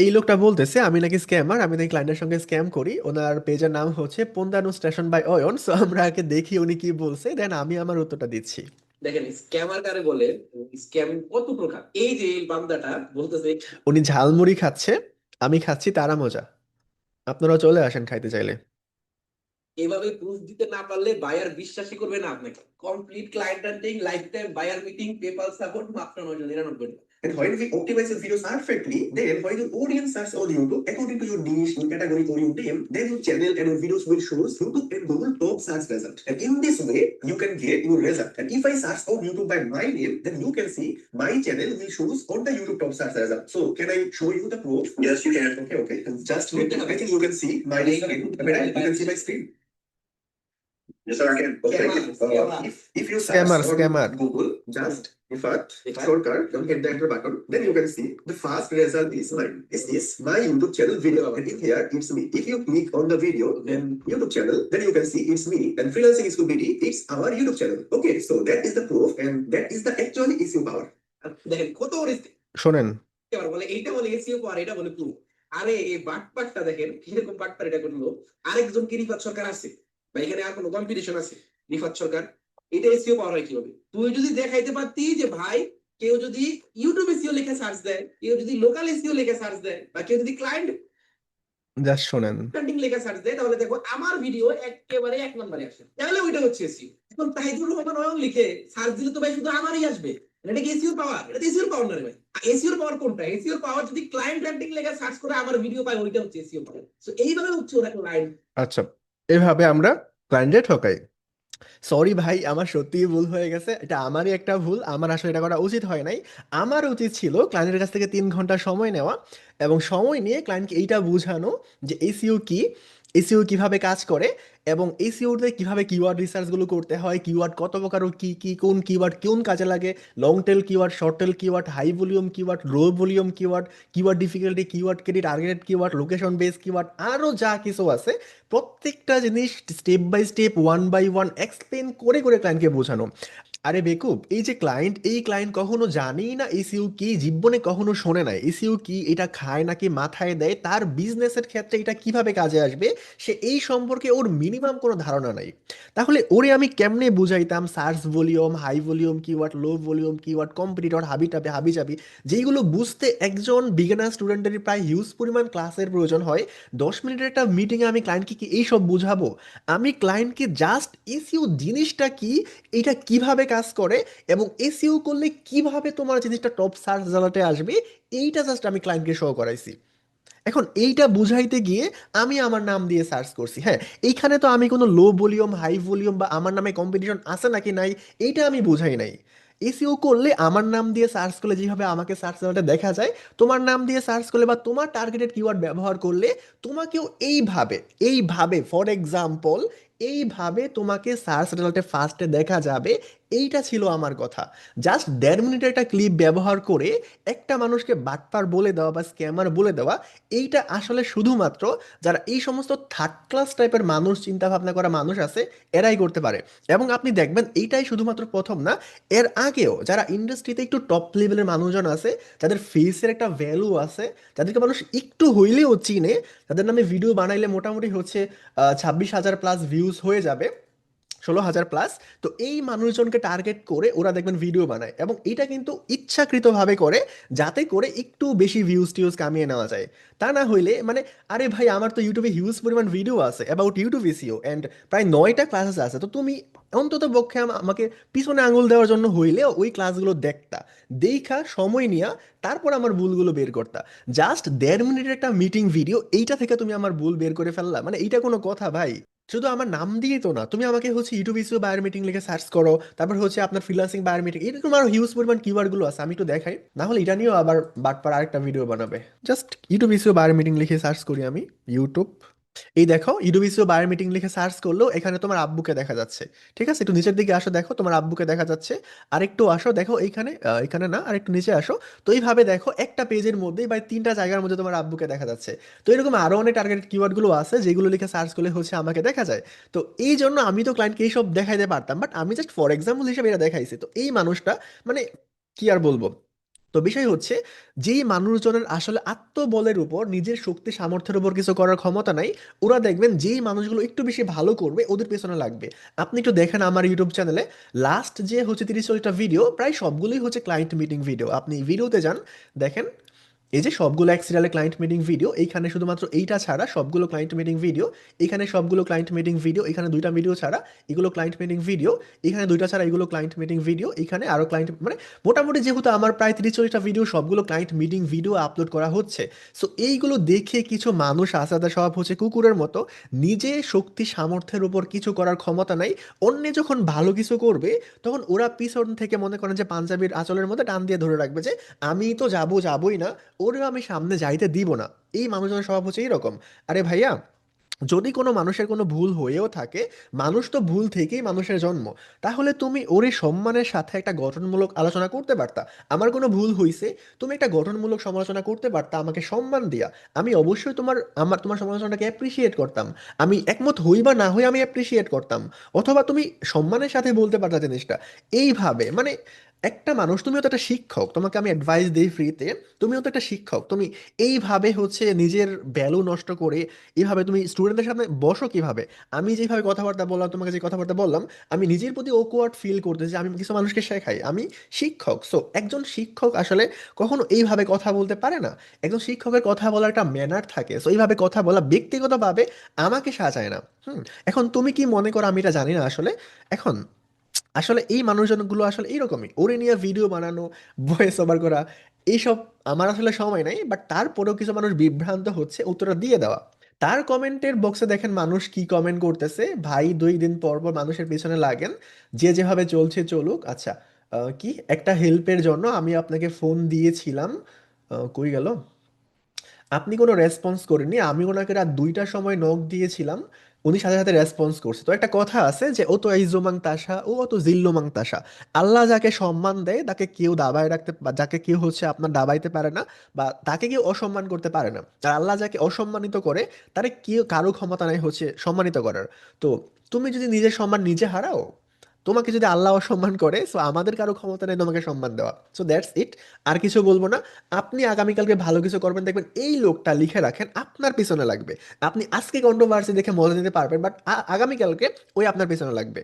এই লোকটা বলতেছে আমি নাকি স্ক্যামার আমি নাকি ক্লায়েন্টের সঙ্গে স্ক্যাম করি। ওনার পেজের নাম হচ্ছে পন্দানু স্টেশন বাই অয়ন সো আমরা আগে দেখি উনি কি বলছে দেন আমি আমার উত্তরটা দিচ্ছি। দেখেন স্ক্যামার কারে বলে স্ক্যাম কত প্রকার। এই যে এই বান্দাটা বলতেছে উনি ঝালমুড়ি খাচ্ছে আমি খাচ্ছি তারা মজা। আপনারা চলে আসেন খাইতে চাইলে। এভাবে প্রুফ দিতে না পারলে বায়ার বিশ্বাসই করবে না আপনাকে। Complete client hunting lifetime buyer meeting PayPal support মাত্র নয়শো নিরানব্বই টাকা And when we optimize your videos perfectly, then when your audience search on YouTube, according to your niche, your category, or your name, then your channel and your videos will show YouTube and Google top search result. And in this way, you can get your result. And if I search on YouTube by my name, then you can see my channel will show on the YouTube top search result. So can I show you the proof? Yes, you can. Okay, okay. And just wait. I think you can see my screen. Right? You can see my screen. Yes, sir, I can. Okay. Scammer, Uh, scammer. if, if you search Scammer, on scammer. Google, just in fact, If I- shortcut, you hit the enter button, then you can see the first result is mine. This is my YouTube channel video, and in here it's me. If you click on the video, then YouTube channel, then you can see it's me. And freelancing is BD, it's our YouTube channel. Okay, so that is the proof, and that is the actually issue power. দেখেন কত পরিস্থিতি শোনেন এবার বলে এইটা বলে SEO পাওয়ার এটা বলে প্রুফ আরে এই বাটপাটটা দেখেন কীরকম বাটপার এটা করল আরেকজন কি রিফাত সরকার আছে বা এখানে আর কোনো কম্পিটিশন আছে রিফাত সরকার এটা এসিও পাওয়ার হয় কীভাবে? তুই যদি দেখাইতে পারতি যে ভাই কেউ যদি ইউটিউব এসিও লিখে সার্চ দেয় কেউ যদি লোকাল এসিও লিখে সার্চ দেয় বা কেউ যদি ক্লায়েন্ট জাস্ট শোনেন। ব্র্যান্ডিং লেখা সার্চ দেয় তাহলে দেখো আমার ভিডিও একেবারে এক নম্বরে আসে। তাহলে ওইটা হচ্ছে এসিও এখন তাহিদুর রহমান অয়ন লিখে সার্চ দিলে তো ভাই শুধু আমারই আসবে। এটা কি এসিওর পাওয়ার এটা তো এসিওর পাওয়ার না ভাই। এসিওর পাওয়ার কোনটা? এসিওর পাওয়ার যদি ক্লায়েন্ট ব্র্যান্ডিং লেখা সার্চ করে আমার ভিডিও পায় ওইটা হচ্ছে এসিও পাওয়ার সো এইভাবে হচ্ছে ওরা ক্লায়েন্ট আচ্ছা এভাবে আমরা ক্লায়েন্টে ঠকাই। সরি ভাই, আমার সত্যিই ভুল হয়ে গেছে। এটা আমারই একটা ভুল, আমার আসলে এটা করা উচিত হয় নাই। আমার উচিত ছিল ক্লায়েন্টের কাছ থেকে তিন ঘণ্টা সময় নেওয়া এবং সময় নিয়ে ক্লায়েন্টকে এইটা বোঝানো যে এসিও কি। এসিও কীভাবে কাজ করে এবং এসিওতে কীভাবে কিওয়ার্ড রিসার্চগুলো করতে হয় কিওয়ার্ড কত প্রকার ও কি কি, কোন কিওয়ার্ড কোন কাজে লাগে long tail keyword short tail keyword high volume keyword low volume keyword keyword difficulty keyword KD targeted keyword location base keyword আরও যা কিছু আছে, প্রত্যেকটা জিনিস step by step one by one explain করে করে ক্লায়েন্টকে বোঝানো। আরে বেকুব, এই যে ক্লায়েন্ট এই ক্লায়েন্ট কখনো জানেই না এসিউ কি, জীবনে কখনো শোনে না। এসিউ কি এটা খায় নাকি মাথায় দেয়, তার বিজনেসের ক্ষেত্রে এটা কীভাবে কাজে আসবে, সে এই সম্পর্কে ওর মিনিমাম কোনো ধারণা নাই। তাহলে ওরে আমি কেমনে বুঝাইতাম search volume, high volume keyword low volume keyword competitor হাবি টাবি হাবি চাবি যেইগুলো বুঝতে একজন বিগিনার স্টুডেন্টের প্রায় হিউজ পরিমাণ ক্লাসের প্রয়োজন হয়, দশ মিনিটের একটা মিটিংয়ে আমি ক্লায়েন্টকে কি এইসব বুঝাবো? আমি ক্লায়েন্টকে জাস্ট এসিও জিনিসটা কি, এটা কীভাবে কাজ করে এবং এসিও করলে কীভাবে তোমার জিনিসটা টপ সার্চ রেজাল্টে আসবে, এইটা জাস্ট আমি ক্লায়েন্টকে শো করাইছি। এখন এইটা বুঝাইতে গিয়ে আমি আমার নাম দিয়ে সার্চ করছি হ্যাঁ? এইখানে তো আমি কোনো লো ভলিউম হাই ভলিউম বা আমার নামে কম্পিটিশন আছে নাকি নাই, এইটা আমি বুঝাই নাই। এসিও করলে আমার নাম দিয়ে সার্চ করলে যেভাবে আমাকে সার্চ রেজাল্টে দেখা যায়, তোমার নাম দিয়ে সার্চ করলে বা তোমার টার্গেটেড কিওয়ার্ড ব্যবহার করলে তোমাকেও এইভাবে এইভাবে ফর এক্সাম্পল এইভাবে তোমাকে সার্চ রেজাল্টে ফার্স্টে দেখা যাবে, এইটা ছিল আমার কথা। জাস্ট দেড় মিনিটের একটা ক্লিপ ব্যবহার করে একটা মানুষকে বাটপার বলে দেওয়া বা স্ক্যামার বলে দেওয়া, এইটা আসলে শুধুমাত্র যারা এই সমস্ত থার্ড ক্লাস টাইপের মানুষ চিন্তা ভাবনা করা মানুষ আছে, এরাই করতে পারে। এবং আপনি দেখবেন এইটাই শুধুমাত্র প্রথম না, এর আগেও যারা ইন্ডাস্ট্রিতে একটু টপ লেভেলের মানুষজন আছে, যাদের ফেসের একটা ভ্যালু আছে, যাদেরকে মানুষ একটু হইলেও চিনে, তাদের নামে ভিডিও বানাইলে মোটামুটি হচ্ছে ছাব্বিশ হাজার প্লাস ভিউজ হয়ে যাবে, ষোলো হাজার প্লাস তো এই মানুষজনকে টার্গেট করে ওরা দেখবেন ভিডিও বানায় এবং এটা কিন্তু ইচ্ছাকৃতভাবে করে যাতে করে একটু বেশি ভিউজ টিউজ কামিয়ে নেওয়া যায়। তা না হইলে মানে আরে ভাই আমার তো ইউটিউবে হিউজ পরিমাণ ভিডিও আছে অ্যাবাউট ইউটিউব এসিও অ্যান্ড প্রায় নয়টা ক্লাসেস আছে, তো তুমি অন্তত পক্ষে আমাকে পিছনে আঙুল দেওয়ার জন্য হইলে ওই ক্লাসগুলো দেখতা, দেখা, সময় নিয়া, তারপর আমার ভুলগুলো বের করতা। জাস্ট দেড় মিনিটের একটা মিটিং ভিডিও এইটা থেকে তুমি আমার ভুল বের করে ফেললা মানে এইটা কোনো কথা ভাই। শুধু আমার নাম দিয়ে তো না, তুমি আমাকে হচ্ছে ইউটিউব ইসিও বায়ার মিটিং লিখে সার্চ করো, তারপর হচ্ছে আপনার ফ্রিলান্সিং বায়ার মিটিং এরকম আরও হিউজ পরিমাণ কিওয়ার্ডগুলো আছে, আমি একটু দেখাই। না হলে এটা নিয়েও আবার বাটপার আরেকটা ভিডিও বানাবে। Just YouTube SEO buyer meeting লিখে সার্চ করি আমি ইউটিউব এই দেখো ইউটিউব ইসিও বায়ার মিটিং লিখে সার্চ করলেও এখানে তোমার আব্বুকে দেখা যাচ্ছে। ঠিক আছে? একটু নিচের দিকে আসো, দেখো, তোমার আব্বুকে দেখা যাচ্ছে। আরেকটু আসো, দেখো, এইখানে এখানে না, আরেকটু নিচে আসো। তো এইভাবে দেখো, একটা পেজের মধ্যে বা তিনটা জায়গার মধ্যে তোমার আব্বুকে দেখা যাচ্ছে। তো এরকম আরও অনেক টার্গেট কিওয়ার্ডগুলো আছে, যেগুলো লিখে সার্চ করলে হচ্ছে আমাকে দেখা যায়। তো এই জন্য আমি তো ক্লায়েন্টকে এইসব দেখাইতে পারতাম বাট আমি জাস্ট ফর এক্সাম্পল হিসেবে এটা দেখাইছি। তো এই মানুষটা মানে কি আর বলব? তো বিষয় হচ্ছে, যেই মানুষজনের আসলে আত্মবলের উপর নিজের শক্তি, সামর্থ্যের উপর কিছু করার ক্ষমতা নাই, ওরা দেখবেন যেই মানুষগুলো একটু বেশি ভালো করবে, ওদের পেছনে লাগবে। আপনি একটু দেখেন আমার ইউটিউব চ্যানেলে লাস্ট যে হচ্ছে তিরিশ চল্লিশটা ভিডিও প্রায় সবগুলোই হচ্ছে ক্লায়েন্ট মিটিং ভিডিও আপনি ভিডিওতে যান, দেখেন এই যে সবগুলো এক সিরিয়ালে ক্লায়েন্ট মিটিং ভিডিও এইখানে শুধুমাত্র এইটা ছাড়া সবগুলো ক্লায়েন্ট মিটিং ভিডিও এখানে সবগুলো ক্লায়েন্ট মিটিং ভিডিও এখানে দুইটা ভিডিও ছাড়া এগুলো ক্লায়েন্ট মিটিং ভিডিও এখানে দুইটা ছাড়া এগুলো ক্লায়েন্ট মিটিং ভিডিও এখানে আরও ক্লায়েন্ট মানে মোটামুটি যেহেতু আমার প্রায় তিরিশ চল্লিশটা ভিডিও সবগুলো ক্লায়েন্ট মিটিং ভিডিও আপলোড করা হচ্ছে সো এইগুলো দেখে কিছু মানুষ তাদের স্বভাব হচ্ছে কুকুরের মতো, নিজে শক্তি সামর্থ্যের উপর কিছু করার ক্ষমতা নাই, অন্য যখন ভালো কিছু করবে, তখন ওরা পিছন থেকে মনে করেন যে পাঞ্জাবির আঁচলের মধ্যে টান দিয়ে ধরে রাখবে যে আমি তো যাব, যাবোই না ওরেও আমি সামনে যাইতে দিব না। এই মানুষজনের স্বভাব হচ্ছে এইরকম। আরে ভাইয়া, যদি কোনো মানুষের কোনো ভুল হয়েও থাকে, মানুষ তো ভুল থেকেই মানুষের জন্ম। তাহলে তুমি ওরে সম্মানের সাথে একটা গঠনমূলক আলোচনা করতে পারতা। আমার কোনো ভুল হইছে, তুমি একটা গঠনমূলক সমালোচনা করতে পারতা, আমাকে সম্মান দিয়া। আমি অবশ্যই তোমার, আমার, তোমার সমালোচনাটাকে অ্যাপ্রিসিয়েট করতাম। আমি একমত হই বা না হই আমি অ্যাপ্রিসিয়েট করতাম। অথবা তুমি সম্মানের সাথে বলতে পারতা জিনিসটা। এইভাবে মানে একটা মানুষ, তুমিও তো একটা শিক্ষক, তোমাকে আমি অ্যাডভাইস দিই ফ্রিতে তুমিও তো একটা শিক্ষক, তুমি এইভাবে হচ্ছে নিজের ভ্যালু নষ্ট করে এইভাবে তুমি স্টুডেন্টদের সামনে বসো কীভাবে? আমি যেভাবে কথাবার্তা বললাম, তোমাকে যে কথাবার্তা বললাম, আমি নিজের প্রতি ওকওয়ার্ড ফিল করতেছি, আমি কিছু মানুষকে শেখাই, আমি শিক্ষক। সো একজন শিক্ষক আসলে কখনো এইভাবে কথা বলতে পারে না। একজন শিক্ষকের কথা বলার একটা ম্যানার থাকে। সো এইভাবে কথা বলা ব্যক্তিগতভাবে আমাকে সাজায় না। হুম, এখন তুমি কি মনে করো আমি এটা জানি না আসলে? এখন আসলে এই মানুষজনগুলো আসলে এইরকমই। ওরে নিয়ে ভিডিও বানানো ভয়েস ওভার করা, এইসব আমার আসলে সময় নাই বাট তারপরেও কিছু মানুষ বিভ্রান্ত হচ্ছে উত্তরটা দিয়ে দেওয়া। তার কমেন্টের বক্সে দেখেন মানুষ কি কমেন্ট করতেছে। ভাই, দুই দিন পর পর মানুষের পিছনে লাগেন। যে যেভাবে চলছে চলুক। আচ্ছা কি? একটা হেল্পের জন্য আমি আপনাকে ফোন দিয়েছিলাম। কই গেল? আপনি কোনো রেসপন্স করেননি। আমি ওনাকে রাত দুইটার সময় নক দিয়েছিলাম। উনি সাথে সাথে রেসপন্স করছে। তো একটা কথা আছে যে, ও তো ইজ্জুমাং তাসা ও অত জিল্লোমাং তাসা আল্লাহ যাকে সম্মান দেয়, তাকে কেউ দাবায় রাখতে, বা যাকে কেউ হচ্ছে আপনার দাবাইতে পারে না, বা তাকে কেউ অসম্মান করতে পারে না। আর আল্লাহ যাকে অসম্মানিত করে, তারে কেউ, কারও ক্ষমতা নাই হচ্ছে সম্মানিত করার। তো তুমি যদি নিজের সম্মান নিজে হারাও তোমাকে যদি আল্লাহ সম্মান করে সো আমাদের কারও ক্ষমতা নেই তোমাকে সম্মান দেওয়া। সো দ্যাটস ইট আর কিছু বলব না। আপনি আগামীকালকে ভালো কিছু করবেন, দেখবেন এই লোকটা লিখে রাখেন, আপনার পিছনে লাগবে। আপনি আজকে কন্ট্রোভার্সি দেখে মজা নিতে পারবেন বাট আগামীকালকে ওই আপনার পিছনে লাগবে।